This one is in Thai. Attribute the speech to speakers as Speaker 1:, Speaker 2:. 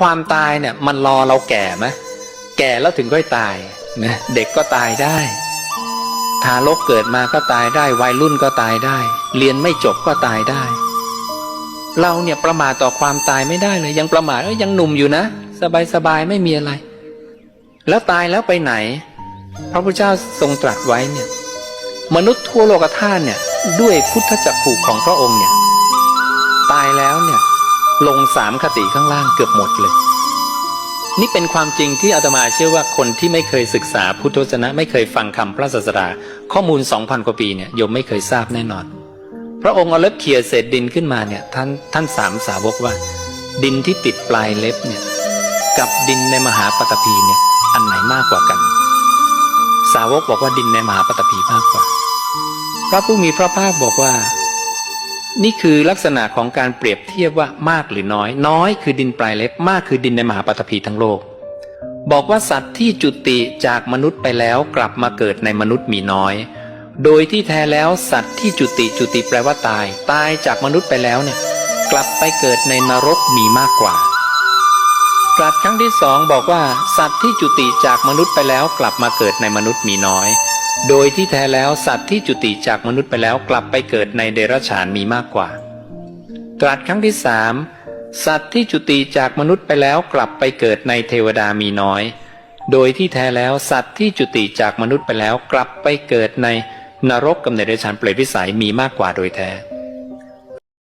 Speaker 1: ความตายเนี่ย มันรอเราแก่ไหมแก่แล้วถึงค่อยตายนะเด็กก็ตายได้ ทารกเกิดมาก็ตายได้ วัยรุ่นก็ตายได้ เรียนไม่จบก็ตายได้ เราเนี่ยประมาทต่อความตายไม่ได้เลย ยังประมาทเอ้ยยังหนุ่มอยู่นะ สบายสบายๆไม่มีอะไร แล้วตายแล้วไปไหน พระพุทธเจ้าทรงตรัสไว้เนี่ย มนุษย์ทั่วโลกธาตุเนี่ย ด้วยพุทธจักขุของพระองค์เนี่ย ตายแล้วเนี่ย ลงสามคติข้างล่างเกือบหมดเลย นี่เป็นความจริงที่อาตมาเชื่อว่าคนที่ไม่เคยศึกษาพุทธวจนะ ไม่เคยฟังคำพระศาสดาข้อมูลสองพันกว่าปีเนี่ยโยมไม่เคยทราบแน่นอน พระองค์เอาเล็บเขี่ยเศษดินขึ้นมาเนี่ยท่านท่านสามสาวกว่า ดินที่ติดปลายเล็บเนี่ยกับดินในมหาปฐพีเนี่ยอันไหนมากกว่ากัน สาวกบอกว่าดินในมหาปฐพีมากกว่า พระผู้มีพระภาคบอกว่า นี่คือลักษณะของการเปรียบเทียบว่ามากหรือน้อย น้อยคือดินปลายเล็บมากคือดินในมหาปฐพีทั้งโลก บอกว่าสัตว์ที่จุติจากมนุษย์ไปแล้วกลับมาเกิดในมนุษย์มีน้อย โดยที่แท้แล้วสัตว์ที่จุติจุติแปลว่าตาย ตายจากมนุษย์ไปแล้วเนี่ยกลับไปเกิดในนรกมีมากกว่าตรัสครั้งที่สองบอกว่า สัตว์ที่จุติจากมนุษย์ไปแล้วกลับมาเกิดในมนุษย์มีน้อย โดยที่แท้แล้วสัตว์ที่จุติจากมนุษย์ไปแล้วกลับไปเกิดในเดรัจฉานมีมากกว่า ตรัสครั้งที่สามสัตว์ที่จุติจากมนุษย์ไปแล้วกลับไปเกิดในเทวดามีน้อย โดยที่แท้แล้วสัตว์ที่จุติจากมนุษย์ไปแล้วกลับไปเกิดในนรกกำเนิดเดรัจฉานเปรตวิสัยมีมากกว่าโดยแท้